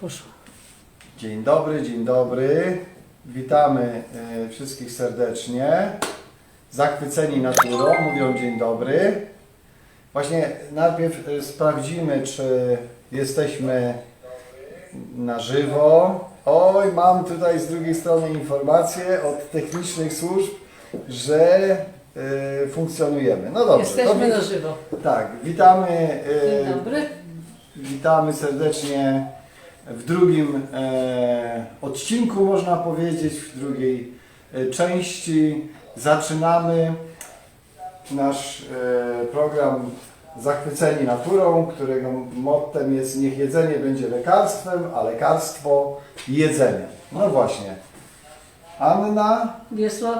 Poszło. Dzień dobry, dzień dobry. Witamy e, wszystkich serdecznie. Zachwyceni naturą, mówią dzień dobry. Właśnie najpierw e, sprawdzimy, czy jesteśmy na żywo. Oj, mam tutaj z drugiej strony informację od technicznych służb, że e, funkcjonujemy. No dobrze. Jesteśmy na żywo. Tak, witamy. e, Dzień dobry. Witamy serdecznie w drugim e, odcinku, można powiedzieć, w drugiej e, części. Zaczynamy nasz e, program Zachwyceni naturą, którego mottem jest niech jedzenie będzie lekarstwem, a lekarstwo jedzenie. No właśnie. Anna, Wiesław.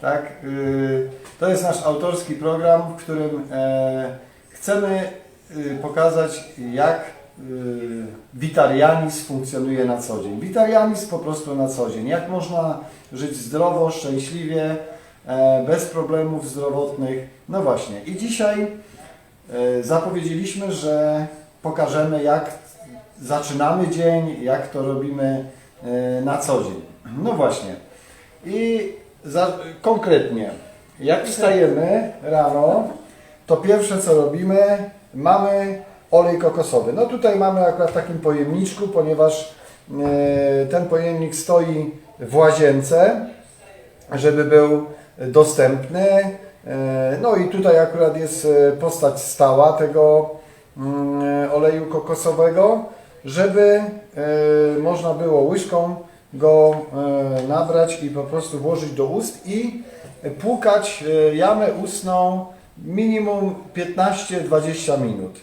tak, y, to jest nasz autorski program, w którym e, chcemy y, pokazać, jak witarianizm funkcjonuje na co dzień. Witarianizm po prostu na co dzień. Jak można żyć zdrowo, szczęśliwie, e, bez problemów zdrowotnych. No właśnie. I dzisiaj e, zapowiedzieliśmy, że pokażemy, jak zaczynamy dzień, jak to robimy e, na co dzień. No właśnie. I za, konkretnie, jak wstajemy rano, to pierwsze co robimy, mamy olej kokosowy. No tutaj mamy akurat w takim pojemniczku, ponieważ e, ten pojemnik stoi w łazience, żeby był dostępny. E, No i tutaj akurat jest e, postać stała tego mm, oleju kokosowego, żeby można było łyżką go nabrać i po prostu włożyć do ust i płukać jamę ustną minimum 15-20 minut.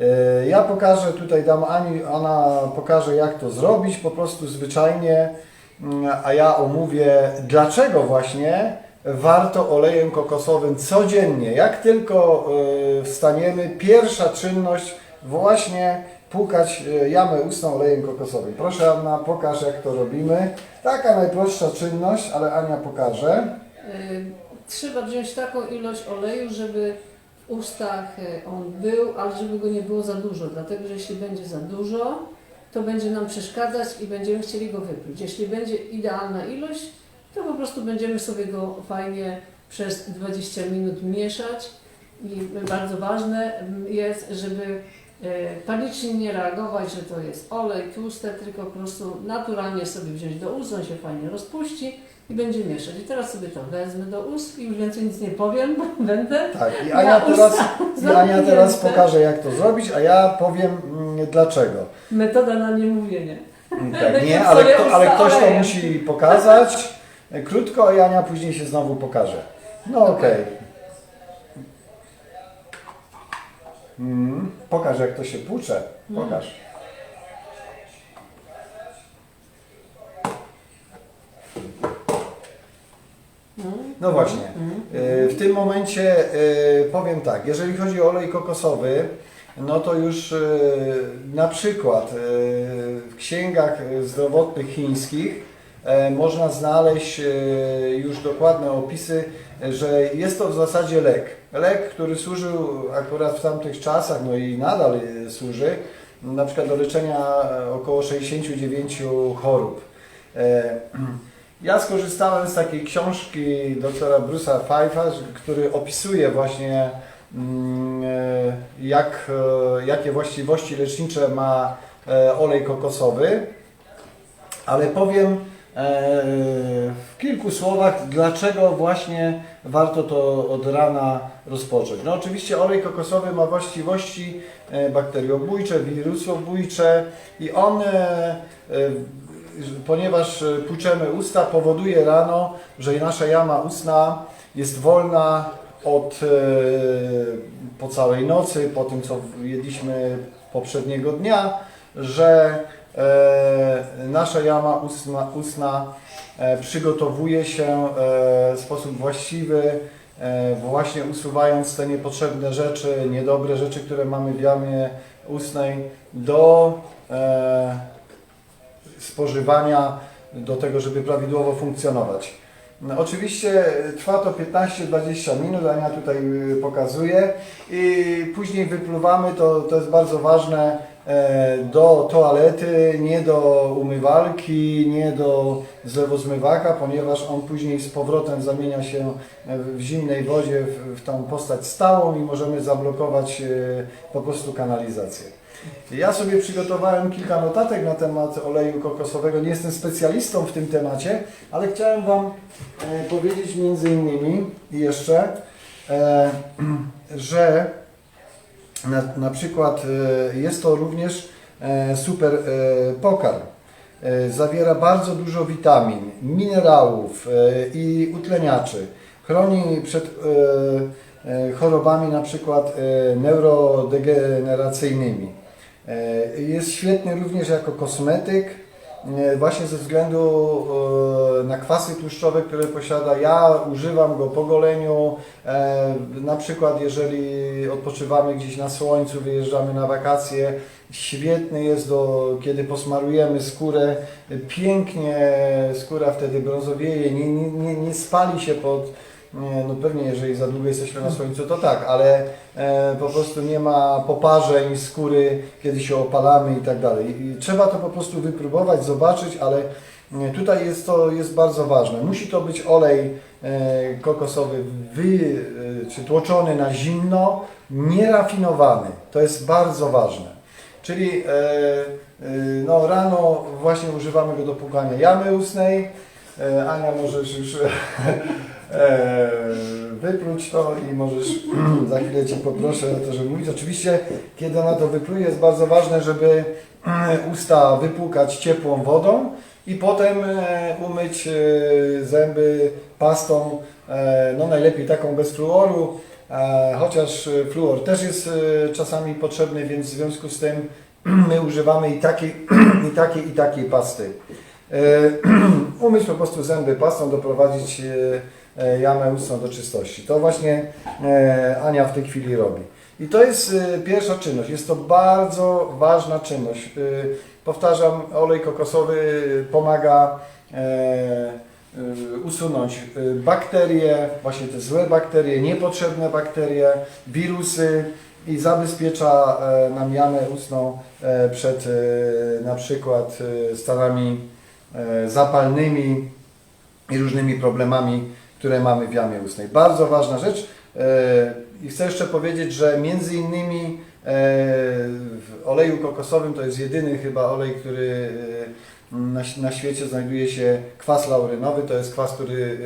E, Ja pokażę, tutaj dam Ani, ona pokaże jak to zrobić, po prostu zwyczajnie, mm, a ja omówię dlaczego właśnie warto olejem kokosowym codziennie, jak tylko e, wstaniemy, pierwsza czynność właśnie płukać e, jamę ustną olejem kokosowym. Proszę Anna, pokaż jak to robimy. Taka najprostsza czynność, ale Ania pokaże. Trzeba wziąć taką ilość oleju, żeby ustach y, on był, ale żeby go nie było za dużo, dlatego że jeśli będzie za dużo, to będzie nam przeszkadzać i będziemy chcieli go wypluć. Jeśli będzie idealna ilość, to po prostu będziemy sobie go fajnie przez 20 minut mieszać. I bardzo ważne jest, żeby y, panicznie nie reagować, że to jest olej tłuste, tylko po prostu naturalnie sobie wziąć do ust, on się fajnie rozpuści i będzie mieszać. I teraz sobie to wezmę do ust i już więcej nic nie powiem, będę. Tak, i Ania teraz, i Ania teraz pokaże jak to zrobić, a ja powiem mm, dlaczego. Metoda na niemówienie. Tak, nie, ale, kto, ale ktoś to musi pokazać krótko, a Ania później się znowu pokaże. No okej. Mm, pokaż jak to się płucze. Pokaż. Mm. No właśnie. E, W tym momencie e, powiem tak, jeżeli chodzi o olej kokosowy, no to już e, na przykład w księgach zdrowotnych chińskich można znaleźć już dokładne opisy, że jest to w zasadzie lek. Lek, który służył akurat w tamtych czasach, no i nadal służy, na przykład do leczenia około 69 chorób. Ja skorzystałem z takiej książki doktora Bruce'a Pfeiffa, który opisuje właśnie mm, e, jak, e, jakie właściwości lecznicze ma e, olej kokosowy, ale powiem w kilku słowach, dlaczego właśnie warto to od rana rozpocząć. No oczywiście olej kokosowy ma właściwości bakteriobójcze, wirusobójcze i on ponieważ e, płuczemy usta, powoduje rano, że nasza jama ustna jest wolna od, e, po całej nocy, po tym co jedliśmy poprzedniego dnia, że e, nasza jama ustna, ustna przygotowuje się w sposób właściwy, właśnie usuwając te niepotrzebne rzeczy, niedobre rzeczy, które mamy w jamie ustnej do spożywania do tego, żeby prawidłowo funkcjonować. No, Oczywiście trwa to 15-20 minut, Ania tutaj y, pokazuje i później wypluwamy, to, to jest bardzo ważne, e, do toalety, nie do umywalki, nie do zlewozmywaka, ponieważ on później z powrotem zamienia się w zimnej wodzie w, w tą postać stałą i możemy zablokować e, po prostu kanalizację. Ja sobie przygotowałem kilka notatek na temat oleju kokosowego. Nie jestem specjalistą w tym temacie, ale chciałem Wam e, powiedzieć między innymi jeszcze, e, że na, na przykład e, jest to również super pokarm. Zawiera bardzo dużo witamin, minerałów i utleniaczy. Chroni przed chorobami na przykład neurodegeneracyjnymi. E, Jest świetny również jako kosmetyk, e, właśnie ze względu e, na kwasy tłuszczowe, które posiada. Ja używam go po goleniu, na przykład jeżeli odpoczywamy gdzieś na słońcu, wyjeżdżamy na wakacje. Świetny jest do, kiedy posmarujemy skórę, pięknie skóra wtedy brązowieje, nie, nie, nie, spali się pod, no pewnie jeżeli za długo jesteśmy na słońcu to tak, ale po prostu nie ma poparzeń skóry, kiedy się opalamy i tak dalej. Trzeba to po prostu wypróbować, zobaczyć, ale e, tutaj jest to jest bardzo ważne. Musi to być olej e, kokosowy wy, e, czy tłoczony na zimno, nierafinowany. To jest bardzo ważne. Czyli e, e, no, rano właśnie używamy go do płukania jamy ustnej. E, Ania, możesz już e, wypluć to i możesz za chwilę Cię poproszę o to, żeby mówić. Oczywiście, kiedy ona to wypluje, jest bardzo ważne, żeby usta wypłukać ciepłą wodą i potem e, umyć e, zęby pastą, e, no najlepiej taką bez fluoru, chociaż fluor też jest czasami potrzebny, więc w związku z tym my używamy i takiej, i takiej, i takiej pasty. Umyć po prostu zęby pastą, doprowadzić jamę ustną do czystości. To właśnie e, Ania w tej chwili robi. I to jest e, pierwsza czynność. Jest to bardzo ważna czynność. E, Powtarzam, olej kokosowy pomaga e, e, usunąć e, bakterie, właśnie te złe bakterie, niepotrzebne bakterie, wirusy i zabezpiecza e, nam jamę ustną e, przed e, na przykład e, stanami e, zapalnymi i różnymi problemami, które mamy w jamie ustnej. Bardzo ważna rzecz. E, I chcę jeszcze powiedzieć, że między innymi e, w oleju kokosowym to jest jedyny chyba olej, który e, na, na świecie znajduje się kwas laurynowy. To jest kwas, który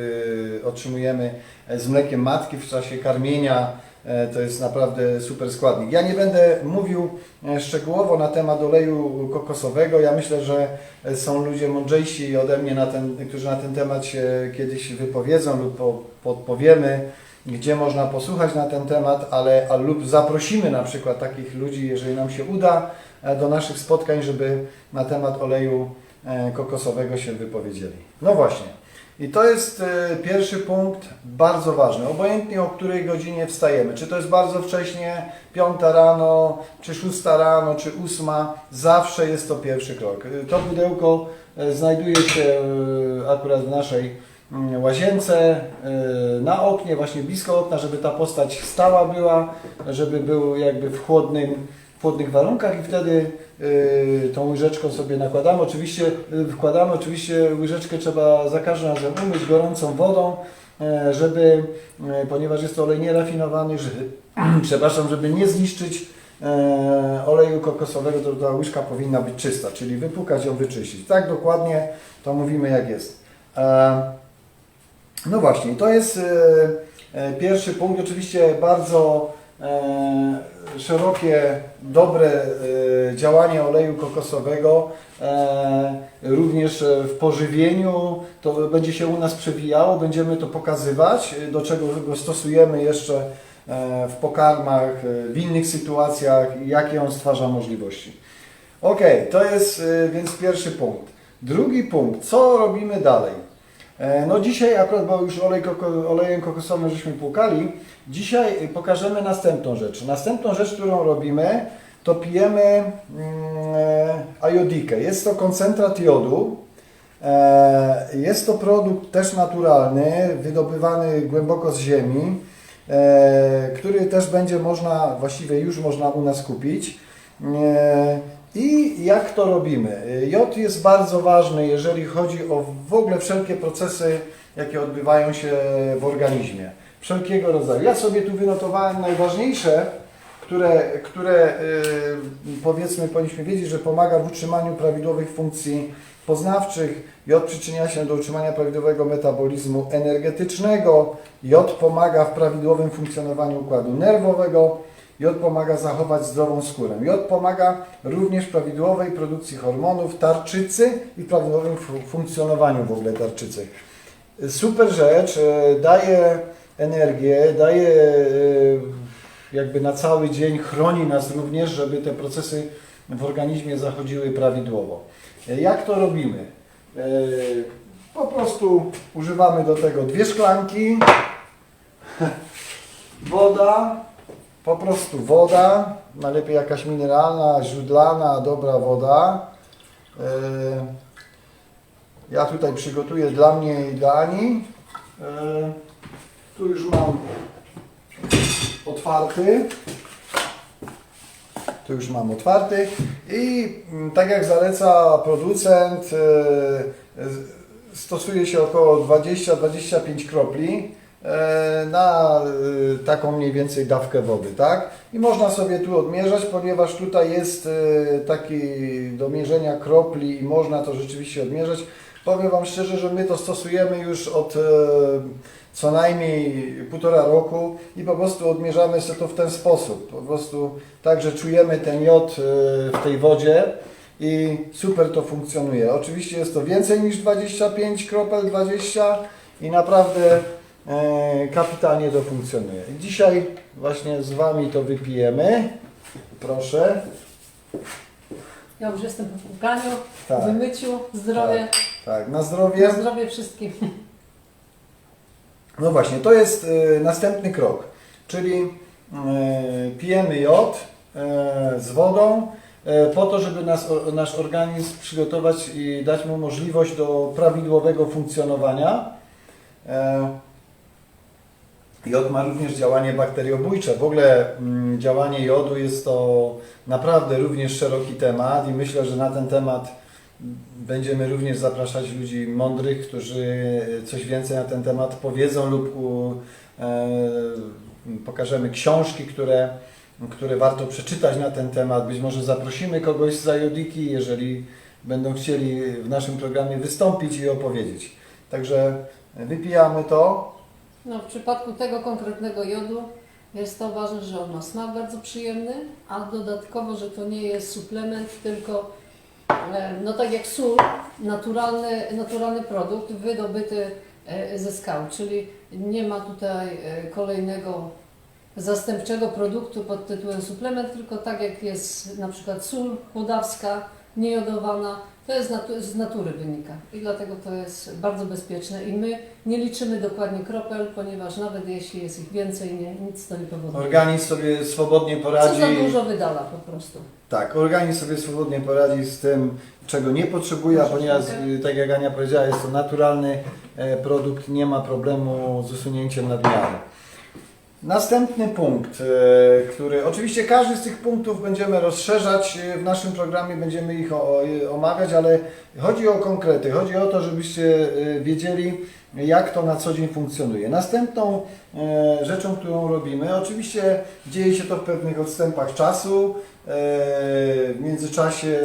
otrzymujemy z mlekiem matki w czasie karmienia. E, To jest naprawdę super składnik. Ja nie będę mówił e, szczegółowo na temat oleju kokosowego. Ja myślę, że są ludzie mądrzejsi ode mnie, na ten, którzy na ten temat się kiedyś wypowiedzą lub po, podpowiemy, gdzie można posłuchać na ten temat, ale a, lub zaprosimy na przykład takich ludzi, jeżeli nam się uda, e, do naszych spotkań, żeby na temat oleju kokosowego się wypowiedzieli. No właśnie. I to jest e, pierwszy punkt, bardzo ważny. Obojętnie o której godzinie wstajemy, czy to jest bardzo wcześnie, piąta rano, czy szósta rano, czy ósma, zawsze jest to pierwszy krok. E, To pudełko e, znajduje się akurat w naszej mm, łazience, na oknie, właśnie blisko okna, żeby ta postać stała była, żeby był jakby w chłodnym, w chłodnych warunkach i wtedy y, tą łyżeczką sobie nakładamy. Oczywiście y, wkładamy, oczywiście łyżeczkę trzeba za każdym razem umyć gorącą wodą, e, żeby, e, ponieważ jest to olej nierafinowany, że, przepraszam, żeby nie zniszczyć e, oleju kokosowego, to ta łyżka powinna być czysta, czyli wypłukać ją, wyczyścić. Tak dokładnie to mówimy jak jest. No właśnie, to jest pierwszy punkt. Oczywiście bardzo szerokie, dobre e, działanie oleju kokosowego, e, również e, w pożywieniu. To będzie się u nas przewijało, będziemy to pokazywać, e, do czego go stosujemy jeszcze e, w pokarmach, e, w innych sytuacjach jakie on stwarza możliwości. Ok, to jest e, więc pierwszy punkt. Drugi punkt, co robimy dalej? E, No dzisiaj akurat, bo już olej koko, olejem kokosowym żeśmy płukali, dzisiaj pokażemy następną rzecz. Następną rzecz, którą robimy, to pijemy mm, e, ajodikę. Jest to koncentrat jodu. E, Jest to produkt też naturalny, wydobywany głęboko z ziemi, e, który też będzie można, właściwie już można u nas kupić. E, I jak to robimy? E, Jod jest bardzo ważny, jeżeli chodzi o w ogóle wszelkie procesy, jakie odbywają się w organizmie. Wszelkiego rodzaju. Ja sobie tu wynotowałem najważniejsze, które, które e, powiedzmy powinniśmy wiedzieć, że pomaga w utrzymaniu prawidłowych funkcji poznawczych. Jod przyczynia się do utrzymania prawidłowego metabolizmu energetycznego. Jod pomaga w prawidłowym funkcjonowaniu układu nerwowego. Jod pomaga zachować zdrową skórę. Jod pomaga również prawidłowej produkcji hormonów tarczycy i prawidłowym fu- funkcjonowaniu w ogóle tarczycy. Super rzecz, e, daje energię, daje e, jakby na cały dzień, chroni nas również, żeby te procesy w organizmie zachodziły prawidłowo. E, Jak to robimy? Po prostu używamy do tego dwie szklanki, woda, po prostu woda, najlepiej jakaś mineralna, źródlana, dobra woda. E, Ja tutaj przygotuję dla mnie i dla Ani. E, Tu już mam otwarty. Tu już mam otwarty i mm, tak jak zaleca producent, e, stosuje się około 20-25 kropli na e, taką mniej więcej dawkę wody, tak? I można sobie tu odmierzać, ponieważ tutaj jest e, taki do mierzenia kropli i można to rzeczywiście odmierzać. Powiem Wam szczerze, że my to stosujemy już od e, co najmniej półtora roku i po prostu odmierzamy sobie to w ten sposób. Po prostu tak, że czujemy ten jod e, w tej wodzie i super to funkcjonuje. Oczywiście jest to więcej niż 25 kropel, 20 i naprawdę e, kapitalnie to funkcjonuje. I Dzisiaj właśnie z Wami to wypijemy. Proszę. Ja już jestem po płukaniu, Tak. wymyciu, zdrowie, Tak, na zdrowie. na zdrowie wszystkim. No właśnie, to jest e, następny krok, czyli e, pijemy jod e, z wodą e, po to, żeby nas, o, nasz organizm przygotować i dać mu możliwość do prawidłowego funkcjonowania. E, Jod ma również działanie bakteriobójcze. W ogóle mm, działanie jodu jest to naprawdę również szeroki temat i myślę, że na ten temat Będziemy również zapraszać ludzi mądrych, którzy coś więcej na ten temat powiedzą lub e, pokażemy książki, które, które warto przeczytać na ten temat. Być może zaprosimy kogoś z Zajodiki, jeżeli będą chcieli w naszym programie wystąpić i opowiedzieć. Także wypijamy to. No, w przypadku tego konkretnego jodu jest to ważne, że on ma smak bardzo przyjemny, a dodatkowo, że to nie jest suplement, tylko e, no tak jak sól, naturalny, naturalny produkt wydobyty e, ze skał, czyli nie ma tutaj e, kolejnego zastępczego produktu pod tytułem suplement, tylko tak jak jest na przykład sól chłodawska, niejodowana, to jest natu- z natury wynika i dlatego to jest bardzo bezpieczne i my nie liczymy dokładnie kropel, ponieważ nawet jeśli jest ich więcej, nie, nic to nie powoduje. Organizm sobie swobodnie Co poradzi. za dużo wydala po prostu. Tak, organizm sobie swobodnie poradzi z tym, czego nie potrzebuje, a ponieważ, y, tak jak Ania powiedziała, jest to naturalny e, produkt, nie ma problemu z usunięciem nadmiaru. Następny punkt, e, który oczywiście każdy z tych punktów będziemy rozszerzać e, w naszym programie, będziemy ich omawiać, ale chodzi o konkrety, chodzi o to, żebyście e, wiedzieli, jak to na co dzień funkcjonuje. Następną rzeczą, którą robimy, oczywiście dzieje się to w pewnych odstępach czasu. W międzyczasie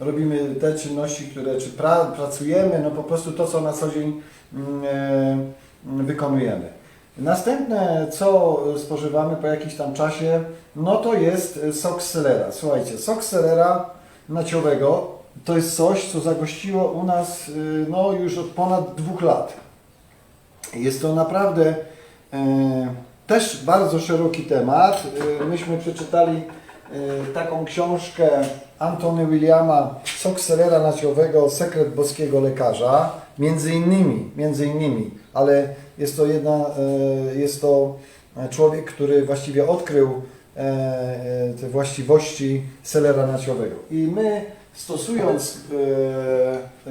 robimy te czynności, które czy pra, pracujemy, no po prostu to, co na co dzień mm, wykonujemy. Następne, co spożywamy po jakimś tam czasie, no to jest sok selera. Słuchajcie, sok selera naciowego to jest coś, co zagościło u nas y, no, już od ponad dwóch lat. Jest to naprawdę e, też bardzo szeroki temat. E, myśmy przeczytali taką książkę Antony Williama Sok selera naciowego Sekret boskiego lekarza. Między innymi, między innymi, ale jest to jedna, e, jest to człowiek, który właściwie odkrył e, e, te właściwości selera naciowego. I my stosując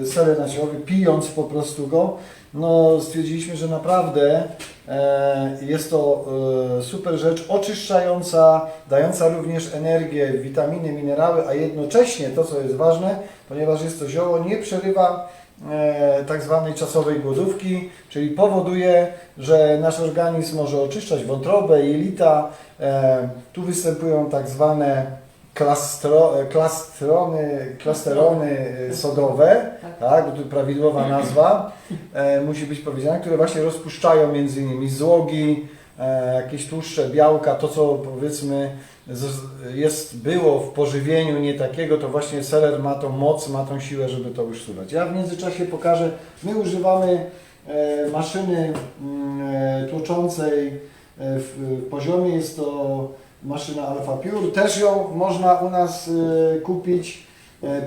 e, seler naciowy, pijąc po prostu go, no stwierdziliśmy, że naprawdę e, jest to e, super rzecz oczyszczająca, dająca również energię, witaminy, minerały, a jednocześnie to, co jest ważne, ponieważ jest to zioło, nie przerywa e, tak zwanej czasowej głodówki, czyli powoduje, że nasz organizm może oczyszczać wątrobę, jelita. E, tu występują tak zwane klastro, klastrony, klasterony e, sodowe, tak, prawidłowa nazwa e, musi być powiedziana, które właśnie rozpuszczają między innymi złogi, e, jakieś tłuszcze, białka, to co powiedzmy jest, było w pożywieniu nie takiego, to właśnie seler ma tą moc, ma tą siłę, żeby to usuwać. Ja w międzyczasie pokażę, my używamy e, maszyny mm, e, tłoczącej e, w, poziomie, jest to maszyna Alpha Pure, też ją można u nas kupić.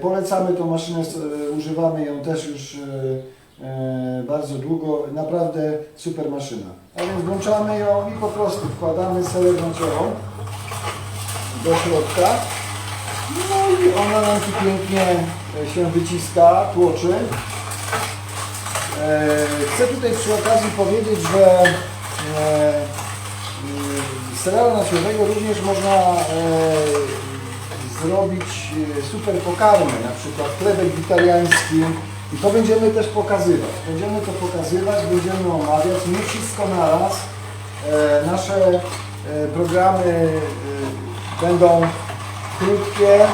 Polecamy tą maszynę, używamy ją też już bardzo długo, naprawdę super maszyna. A więc włączamy ją i po prostu wkładamy seler naciową do środka. No i ona nam tu pięknie e, się wyciska, tłoczy. E, Chcę tutaj przy okazji powiedzieć, że e, mm, serala naciowego również można zrobić super pokarmy, na przykład chlebek witaliański i to będziemy też pokazywać. Będziemy to pokazywać, będziemy omawiać, nie wszystko naraz. E, Nasze programy będą krótkie,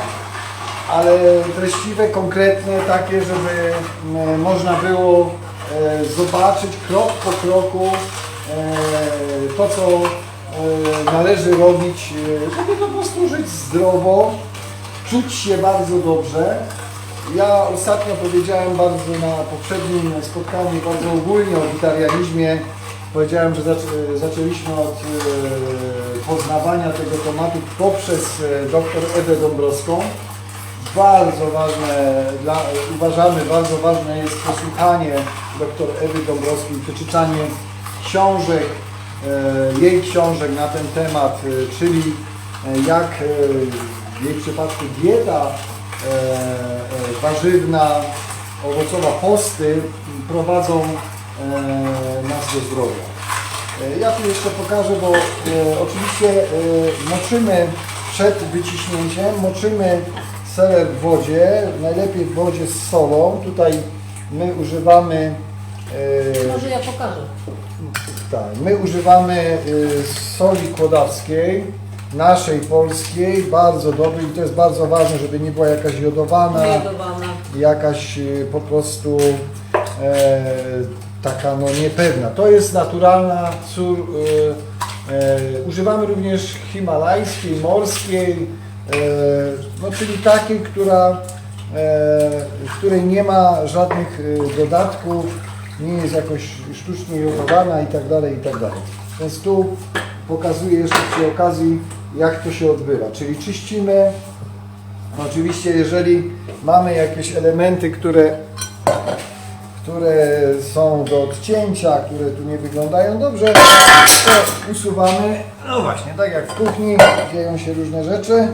ale treściwe, konkretne, takie, żeby m, można było e, zobaczyć krok po kroku e, to, co e, należy robić, e, żeby po prostu żyć zdrowo, czuć się bardzo dobrze. Ja ostatnio powiedziałem bardzo na poprzednim spotkaniu bardzo ogólnie o witarianizmie. Powiedziałem, że zac- zaczęliśmy od e, poznawania tego tematu poprzez e, dr Ewę Dąbrowską. Bardzo ważne, dla, uważamy, bardzo ważne jest posłuchanie dr Ewy Dąbrowskiej, przeczytanie książek, e, jej książek na ten temat, e, czyli jak w jej przypadku dieta warzywna, owocowa, posty prowadzą nas do zdrowia. E, Ja tu jeszcze pokażę, bo e, oczywiście e, moczymy przed wyciśnięciem, moczymy seler w wodzie, najlepiej w wodzie z solą. Tutaj my używamy e, Może ja pokażę. tak, my używamy y, soli kłodawskiej, naszej polskiej, bardzo dobrej i to jest bardzo ważne, żeby nie była jakaś jodowana, jakaś y, po prostu e, taka no niepewna. To jest naturalna. Y, e, używamy również himalajskiej, morskiej, e, no, czyli takiej, która, której nie ma żadnych y, dodatków, nie jest jakoś sztucznie jodowana i tak dalej, i tak dalej. Więc tu pokazuję jeszcze przy okazji, jak to się odbywa. Czyli czyścimy, Oczywiście, jeżeli mamy jakieś elementy, które, które są do odcięcia, które tu nie wyglądają dobrze, to usuwamy. No właśnie, tak jak w kuchni dzieją się różne rzeczy.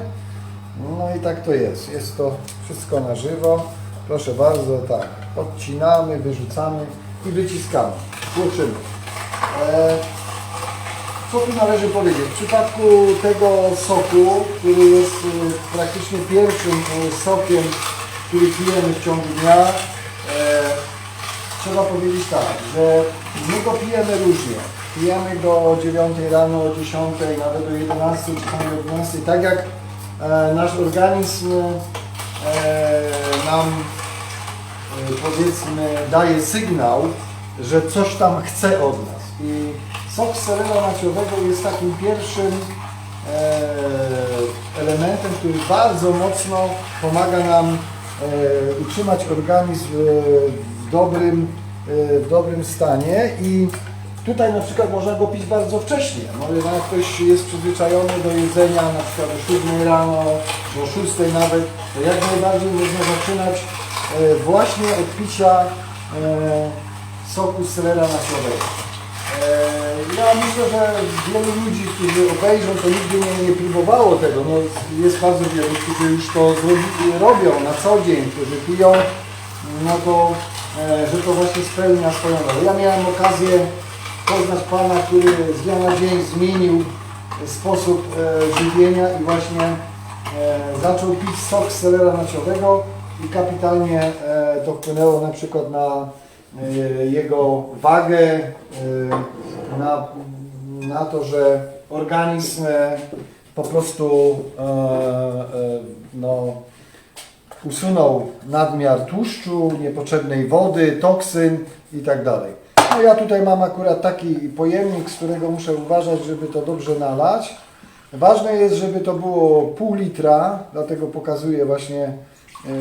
No i tak to jest. Jest to wszystko na żywo. Proszę bardzo, tak. Odcinamy, wyrzucamy i wyciskamy. Tłoczymy. E, co tu należy powiedzieć? W przypadku tego soku, który jest y, praktycznie pierwszym y, sokiem, który pijemy w ciągu dnia, e, trzeba powiedzieć tak, że my go pijemy różnie. Pijemy go o 9 rano, o 10, nawet o 11 czy tam o 12, tak jak e, nasz organizm e, nam e, powiedzmy daje sygnał, że coś tam chce od nas. I sok z serela naciowego jest takim pierwszym e, elementem, który bardzo mocno pomaga nam e, utrzymać organizm e, w dobrym, e, w dobrym stanie i tutaj na przykład można go pić bardzo wcześnie. No, jeżeli ktoś jest przyzwyczajony do jedzenia na przykład o 7 rano, czy o 6 nawet, to jak najbardziej można zaczynać e, właśnie od picia e, soku z selera nasiowego. E, Ja myślę, że wielu ludzi, którzy obejrzą, to nigdy nie, nie próbowało tego. No, jest bardzo wielu, którzy już to robią na co dzień, którzy piją, no to, że to właśnie spełnia swoją rolę. Ja miałem okazję poznać Pana, który z dnia na dzień zmienił sposób e, żywienia i właśnie e, zaczął pić sok z selera naciowego i kapitalnie e, to wpłynęło na przykład na e, jego wagę, e, na, na to, że organizm e, po prostu e, e, no, usunął nadmiar tłuszczu, niepotrzebnej wody, toksyn i tak dalej. No ja tutaj mam akurat taki pojemnik, z którego muszę uważać, żeby to dobrze nalać. Ważne jest, żeby to było pół litra, dlatego pokazuję właśnie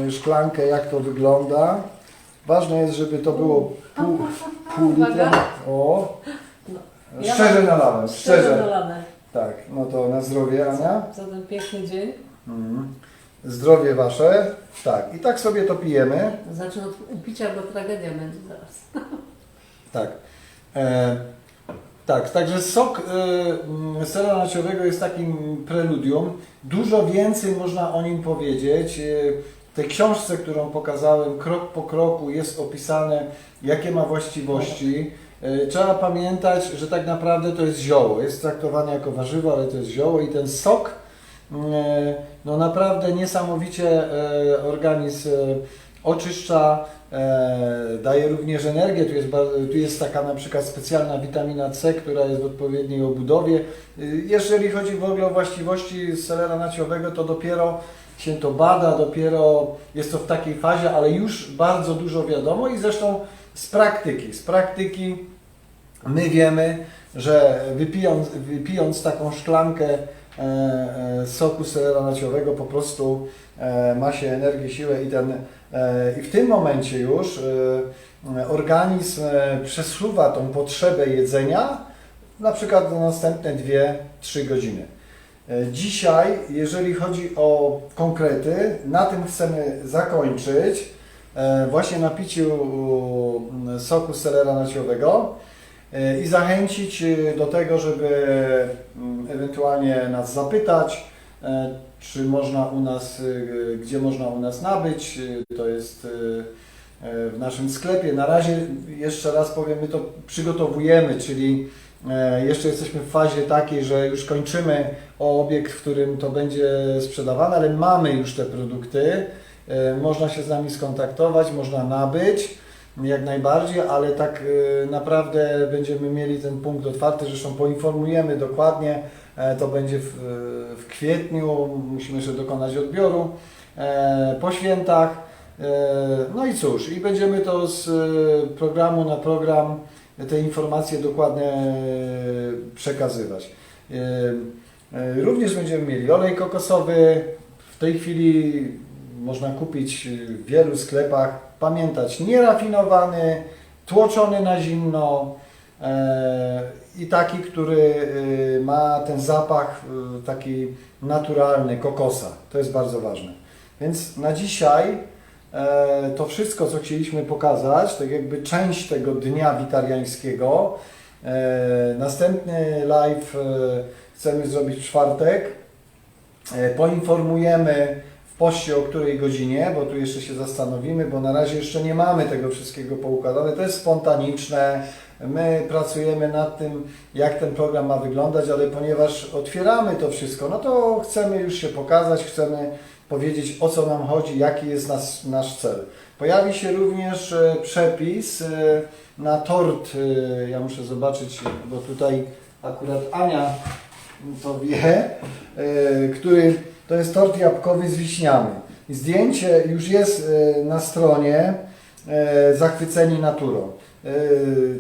e, szklankę, jak to wygląda. Ważne jest, żeby to było pół, pół litra. O, szczerze nalałem, Szczerze szczerze. dolane. Tak, no to na zdrowie Ania. Za ten piękny dzień. Mhm. Zdrowie wasze. Tak, i tak sobie to pijemy. Zacznę od upicia, bo tragedia będzie zaraz. Tak. E, tak, także sok e, mm, sera naciowego jest takim preludium. Dużo więcej można o nim powiedzieć. E, w tej książce, którą pokazałem, krok po kroku jest opisane, jakie ma właściwości. E, trzeba pamiętać, że tak naprawdę to jest zioło. Jest traktowane jako warzywo, ale to jest zioło i ten sok no naprawdę niesamowicie e, organizm e, oczyszcza, e, daje również energię. Tu jest, tu jest taka na przykład specjalna witamina C, która jest w odpowiedniej obudowie. Jeżeli chodzi w ogóle o właściwości selera naciowego, to dopiero się to bada, dopiero jest to w takiej fazie, ale już bardzo dużo wiadomo i zresztą z praktyki, z praktyki my wiemy, że wypijąc, wypijąc taką szklankę e, e, soku selera po prostu e, ma się energię, siłę i ten e, i w tym momencie już e, organizm e, przesuwa tą potrzebę jedzenia na przykład na następne 2-3 godziny. E, Dzisiaj, jeżeli chodzi o konkrety, na tym chcemy zakończyć e, właśnie na piciu soku selera naciowego e, i zachęcić e, do tego, żeby mm, ewentualnie nas zapytać, e, czy można u nas, e, gdzie można u nas nabyć. E, To jest e, e, w naszym sklepie. Na razie jeszcze raz powiem, my to przygotowujemy, czyli e, jeszcze jesteśmy w fazie takiej, że już kończymy o obiekt, w którym to będzie sprzedawane, ale mamy już te produkty. E, Można się z nami skontaktować, można nabyć jak najbardziej, ale tak e, naprawdę będziemy mieli ten punkt otwarty, zresztą poinformujemy dokładnie, e, to będzie w, w kwietniu, musimy jeszcze dokonać odbioru e, po świętach. E, No i cóż, i będziemy to z programu na program te informacje dokładnie przekazywać. Również będziemy mieli olej kokosowy. W tej chwili można kupić w wielu sklepach. Pamiętać, nierafinowany, tłoczony na zimno e, i taki, który e, ma ten zapach e, taki naturalny, kokosa. To jest bardzo ważne. Więc na dzisiaj e, to wszystko, co chcieliśmy pokazać, tak jakby część tego dnia witariańskiego. E, Następny live e, chcemy zrobić w czwartek. E, Poinformujemy poście o której godzinie, bo tu jeszcze się zastanowimy, bo na razie jeszcze nie mamy tego wszystkiego poukładane. To jest spontaniczne. My pracujemy nad tym, jak ten program ma wyglądać, ale ponieważ otwieramy to wszystko, no to chcemy już się pokazać, chcemy powiedzieć o co nam chodzi, jaki jest nas, nasz cel. Pojawi się również e, przepis e, na tort. e, Ja muszę zobaczyć, bo tutaj akurat Ania to wie, który to jest tort jabłkowy z wiśniami. Zdjęcie już jest e, na stronie e, Zachwyceni Naturą. E,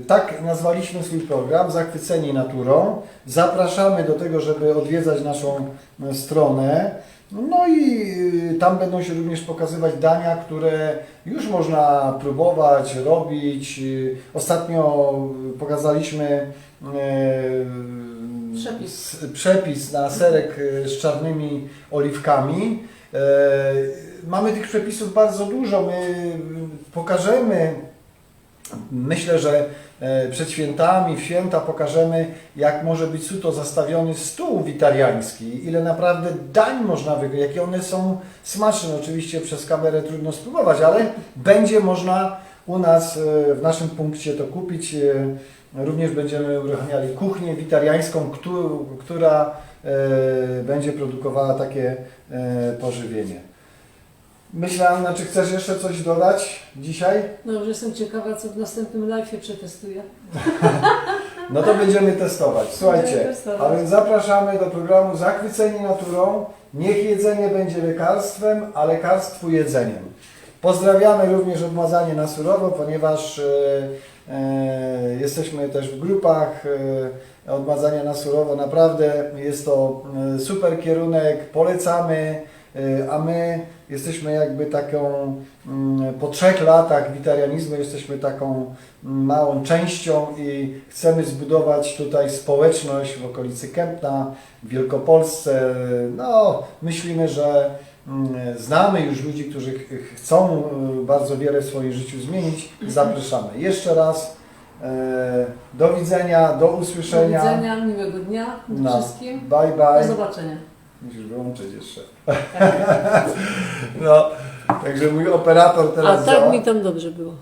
Tak nazwaliśmy swój program, Zachwyceni Naturą. Zapraszamy do tego, żeby odwiedzać naszą stronę. No i tam będą się również pokazywać dania, które już można próbować, robić. Ostatnio pokazaliśmy Przepis. przepis na serek e, z czarnymi oliwkami. E, Mamy tych przepisów bardzo dużo. My pokażemy Myślę, że e, przed świętami, w święta pokażemy, jak może być suto zastawiony stół witariański, ile naprawdę dań można wygrać, jakie one są smaczne. Oczywiście przez kamerę trudno spróbować, ale będzie można u nas w naszym punkcie to kupić. Również będziemy uruchamiali kuchnię witariańską, któ- która e, będzie produkowała takie e, pożywienie. Myślę, Anna, czy chcesz jeszcze coś dodać dzisiaj? No już jestem ciekawa, co w następnym live'ie przetestuję. No to będziemy testować. Słuchajcie, Będziemy testować. a więc zapraszamy do programu Zachwyceni naturą. Niech jedzenie będzie lekarstwem, a lekarstwo jedzeniem. Pozdrawiamy również odmazanie na surowo, ponieważ e, e, jesteśmy też w grupach e, odmazania na surowo. Naprawdę jest to super kierunek, polecamy, a my jesteśmy jakby taką, mm, po trzech latach witarianizmu jesteśmy taką małą częścią i chcemy zbudować tutaj społeczność w okolicy Kępna, w Wielkopolsce. No, myślimy, że mm, znamy już ludzi, którzy ch- chcą y, bardzo wiele w swoim życiu zmienić. Zapraszamy. Jeszcze raz e, do widzenia, do Do usłyszenia. widzenia, miłego dnia No. wszystkim. Bye Do bye. zobaczenia. Musisz wyłączyć jeszcze. No, także mój operator A teraz tak działa. mi tam dobrze było.